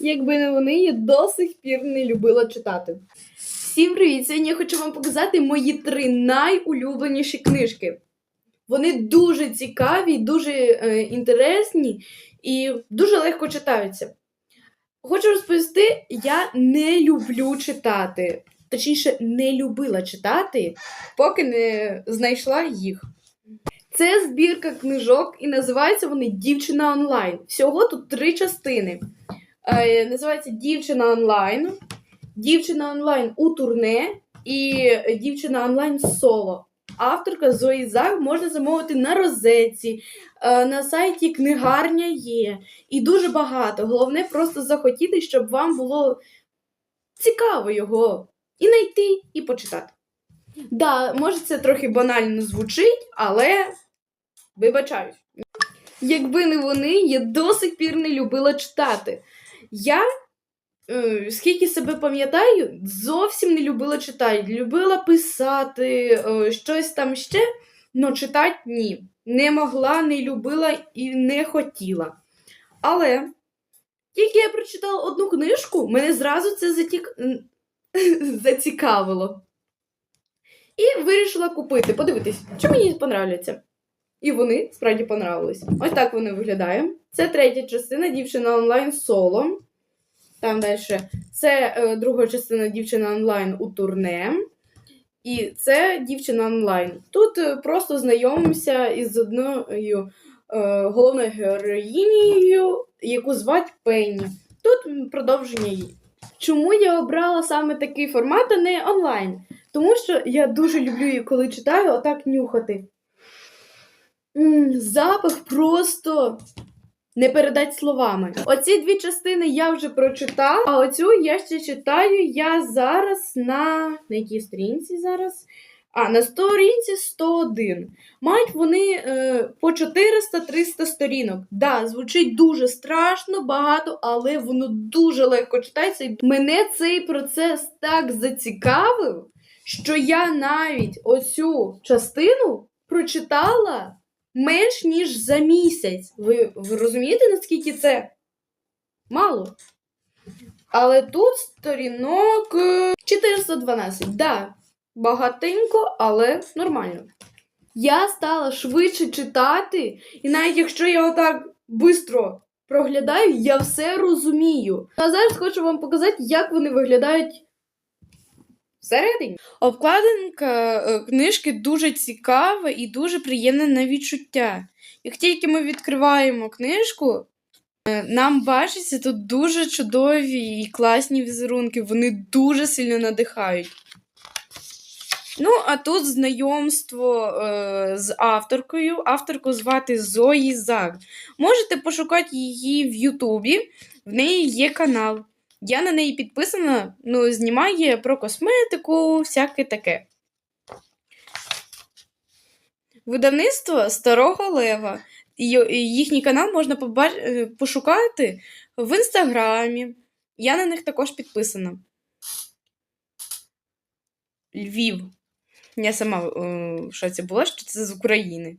Якби не вони, я до сих пір не любила читати. Всім привіт! Сьогодні я хочу вам показати мої три найулюбленіші книжки. Вони дуже цікаві, дуже е, інтересні і дуже легко читаються. Хочу розповісти, я не люблю читати. Точніше, не любила читати, поки не знайшла їх. Це збірка книжок, і називаються вони Дівчина онлайн. Всього тут три частини. Е, називається Дівчина онлайн, Дівчина онлайн у турне і Дівчина онлайн соло. Авторка Зої Зак можна замовити на розетці, е, на сайті Книгарня є. І дуже багато. Головне просто захотіти, щоб вам було цікаво його і знайти, і почитати. Да, може, це трохи банально звучить, але вибачаюсь. Якби не вони, я до сих пір не любила читати. Я, е, скільки себе пам'ятаю, зовсім не любила читати. Любила писати, е, щось там ще, але читати ні. Не могла, не любила і не хотіла. Але тільки я прочитала одну книжку, мене зразу це затік... зацікавило. І вирішила купити. Подивитись, чи мені понравляться. І вони справді понравились. Ось так вони виглядає. Це третя частина дівчина онлайн соло. Там далі. Це е, друга частина дівчина онлайн у турне. І це дівчина онлайн. Тут е, просто знайомимося із одною е, головною героїнею, яку звати Пенні. Тут продовження її. Чому я обрала саме такий формат, а не онлайн? Тому що я дуже люблю, коли читаю, отак нюхати. М, запах просто не передать словами. Оці дві частини я вже прочитала, а оцю я ще читаю я зараз на. На якій сторінці зараз? А, на сторінці 101. Мають вони е, по 400-300 сторінок. Да, звучить дуже страшно, багато, але воно дуже легко читається. І мене цей процес так зацікавив, що я навіть оцю частину прочитала менш ніж за місяць. Ви, ви розумієте, наскільки це мало? Але тут сторінок е, 412. Да, багатенько, але нормально. Я стала швидше читати, і навіть якщо я отак швидко проглядаю, я все розумію. А зараз хочу вам показати, як вони виглядають всередині. Обкладинка е, книжки дуже цікава і дуже приємна на відчуття. Як тільки ми відкриваємо книжку, е, нам бачиться тут дуже чудові і класні візерунки, вони дуже сильно надихають. Ну, а тут знайомство е, з авторкою. Авторку звати Зої Зак. Можете пошукати її в Ютубі, в неї є канал. Я на неї підписана, ну, знімає про косметику, всяке таке. Видавництво Старого Лева. Їхній канал можна е, пошукати в інстаграмі. Я на них також підписана. Львів. Я сама е, в шоці була, що це з України.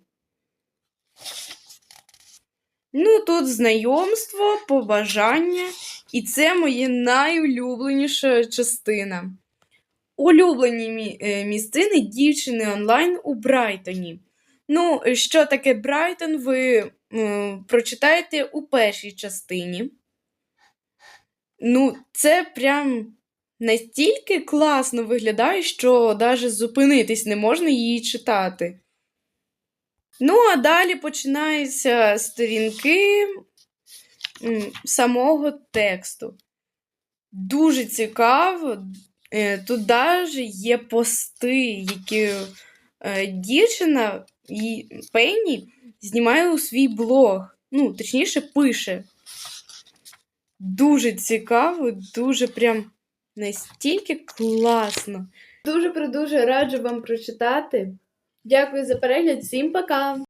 Ну, тут знайомство, побажання, і це моє найулюбленіша частина. Улюблені мі- е, місцини дівчини онлайн у Брайтоні. Ну, що таке Брайтон, ви е, прочитаєте у першій частині. Ну, це прям настільки класно виглядає, що навіть зупинитись не можна її читати. Ну, а далі починаються сторінки самого тексту. Дуже цікаво. Е, Тут навіть є пости, які е, дівчина і Пенні знімає у свій блог. Ну, точніше, пише. Дуже цікаво, дуже прям настільки класно. Дуже-придуже раджу вам прочитати. Дякую за перегляд, всім пока!